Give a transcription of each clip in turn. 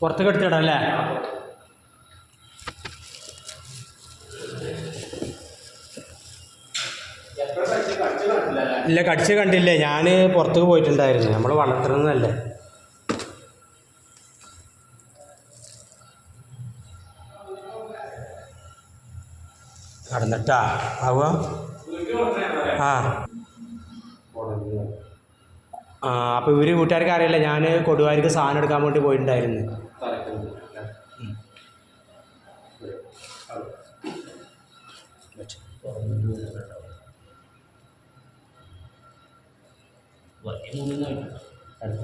പുറത്തേക്ക് എടുത്തിടാം അല്ലേ? ഇല്ല കടിച്ച് കണ്ടില്ലേ? ഞാൻ പുറത്തേക്ക് പോയിട്ടുണ്ടായിരുന്നു. നമ്മൾ വളർത്തുന്നതല്ലേ. കടന്നിട്ടാ ആവുക. ആ. ആ അപ്പോൾ ഇവർ വീട്ടുകാർക്ക് അറിയില്ല. ഞാൻ കൊടുവാരിക്ക് സാധനം എടുക്കാൻ വേണ്ടി പോയിട്ടുണ്ടായിരുന്നു.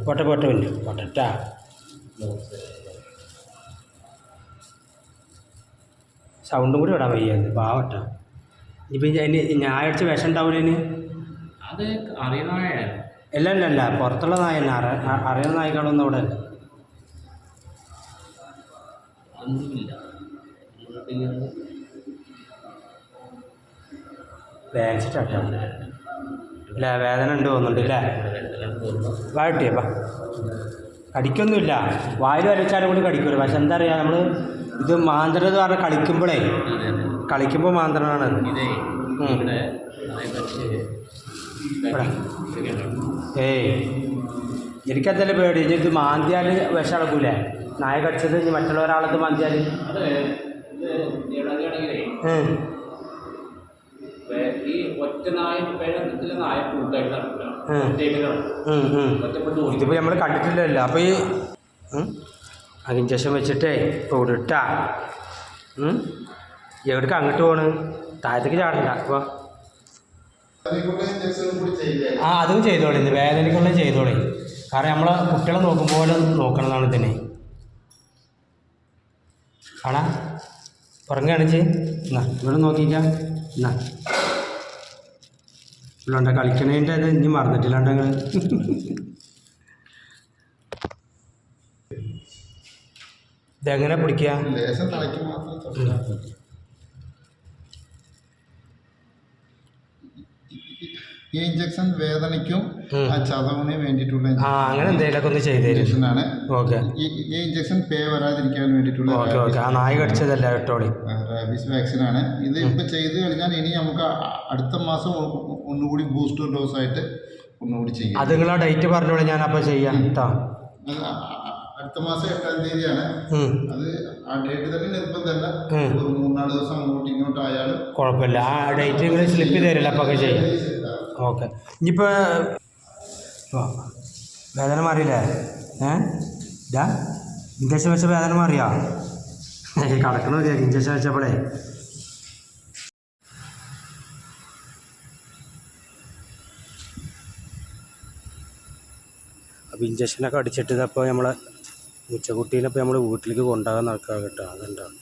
പോട്ടെ പോട്ടെ പോട്ടെട്ടാ. സൗണ്ടും കൂടി ഇടാൻ വയ്യ. പാവട്ടാ. ഇനിയിപ്പോൾ ഇനി ഞാൻ അടിച്ച വിഷം ഉണ്ടാവില്ല അത് അറിയുന്നതാണ് അല്ല അല്ല അല്ല പുറത്തുള്ള നായ തന്നെ അറി അറിയുന്ന നായ്ക്കളൊന്നും അവിടെ ഒന്നുമില്ല. നമ്മളിങ്ങനെ വേദനിച്ചിട്ടാട്ടോ അല്ലേ വേദന ഉണ്ട് തോന്നുന്നുണ്ട് അല്ലേ രണ്ടെണ്ണം തോന്നുന്നു വാഴട്ടിയേ വാ. കടിക്കൊന്നുമില്ല. വായിൽ വരച്ചാലും കൂടി കടിക്കില്ല പക്ഷെ എന്താ പറയുക നമ്മൾ ഇത് മാന്ത്രം എന്ന് പറഞ്ഞാൽ കളിക്കുമ്പോഴേ കളിക്കുമ്പോൾ മാന്തരമാണത്. ഇതേ ഏയ്. എനിക്കതല്ലേ പേടി. ഇനി ഇത് മാന്തിയാൽ വിഷം അടക്കൂലേ നായ കടിച്ചത് ഇനി മറ്റുള്ള ഒരാളത് മാന്തിയാൽ ഇതിപ്പോ ഈ ഒറ്റ നായ പേഴത്തിലെ നായ കൂട്ടായിട്ട് നടക്കില്ല. ഇതിപ്പോൾ നമ്മൾ കണ്ടിട്ടില്ലല്ലോ. അപ്പോൾ ഈ അതിന് ശേഷം വെച്ചിട്ടേ ഇപ്പോൾ ഇവിടെ ഇട്ടാ ഉം? എവിടേക്ക് അങ്ങോട്ട് പോണ്? താഴത്തേക്ക് ചാടണ്ട. അപ്പോൾ ആ അതും ചെയ്തോളി ഇന്ന് വേദനയ്ക്കുള്ള ചെയ്തോളി കാരണം നമ്മളെ കുട്ടികളെ നോക്കുമ്പോൾ നോക്കണതാണ് ഇതിനെ. കാണാ? പുറങ്ങ് കാണിച്ച്. എന്നാ ഇവിടെ നോക്കിക്കാം. എന്നാ. ഇവിടെ കളിക്കണേന്റെ അത് ഇനി മറന്നിട്ടില്ലാണ്ട് നിങ്ങൾ ഇതെങ്ങനെ പിടിക്കുക ഈ ഇഞ്ചക്ഷൻ വേദനയ്ക്കും. ആ ചതവിന് വേണ്ടിയിട്ടുള്ള ആ അങ്ങനെ എന്തെങ്കിലുമൊക്കെ ഒന്ന് ചെയ്തു തരും. ഓക്കെ. ഈ ഈ ഇഞ്ചക്ഷൻ പേ വരാതിരിക്കാൻ വേണ്ടിയിട്ടുള്ള ഓക്കെ ഓക്കെ. ആ നായ കടിച്ചതല്ല കേട്ടോളി റാബീസ് വാക്സിൻ ആണ്. ഇത് ഇപ്പൊ ചെയ്ത് കഴിഞ്ഞാൽ ഇനി നമുക്ക് അടുത്ത മാസം ഒന്നുകൂടി ബൂസ്റ്റർ ഡോസ് ആയിട്ട് ഒന്നുകൂടി ചെയ്യാം. അത് നിങ്ങൾ ആ ഡേറ്റ് പറഞ്ഞോളൂ ഞാൻ അപ്പോൾ ചെയ്യാം കേട്ടോ അടുത്ത മാസം എട്ടാം തീയതിയാണ്. അത് ആ ഡേറ്റ് തന്നെ നിർബന്ധമല്ല ഒരു മൂന്നാൽ ദിവസം അങ്ങോട്ടും ഇങ്ങോട്ടും ആയാലും കുഴപ്പമില്ല. ആ ഡേറ്റ് നിങ്ങൾ സ്ലിപ്പ് തരില്ല അപ്പോൾ ഒക്കെ ചെയ്യാം. ഓക്കെ. ഇനിയിപ്പോൾ വേദന മാറിയില്ലേ? ഏ? ഇതാ ഇഞ്ചക്ഷൻ വെച്ച വേദന മാറിയോ? കടക്കണ ഇഞ്ചക്ഷൻ വെച്ചപ്പോഴേ അപ്പോൾ ഇഞ്ചക്ഷനൊക്കെ അടിച്ചിട്ട് ഇതപ്പോൾ നമ്മളെ ഉച്ചക്കുട്ടീനെ ഇപ്പോൾ നമ്മൾ വീട്ടിലേക്ക് കൊണ്ടുപോകാൻ നടക്കുക കേട്ടോ. അതുണ്ടാവും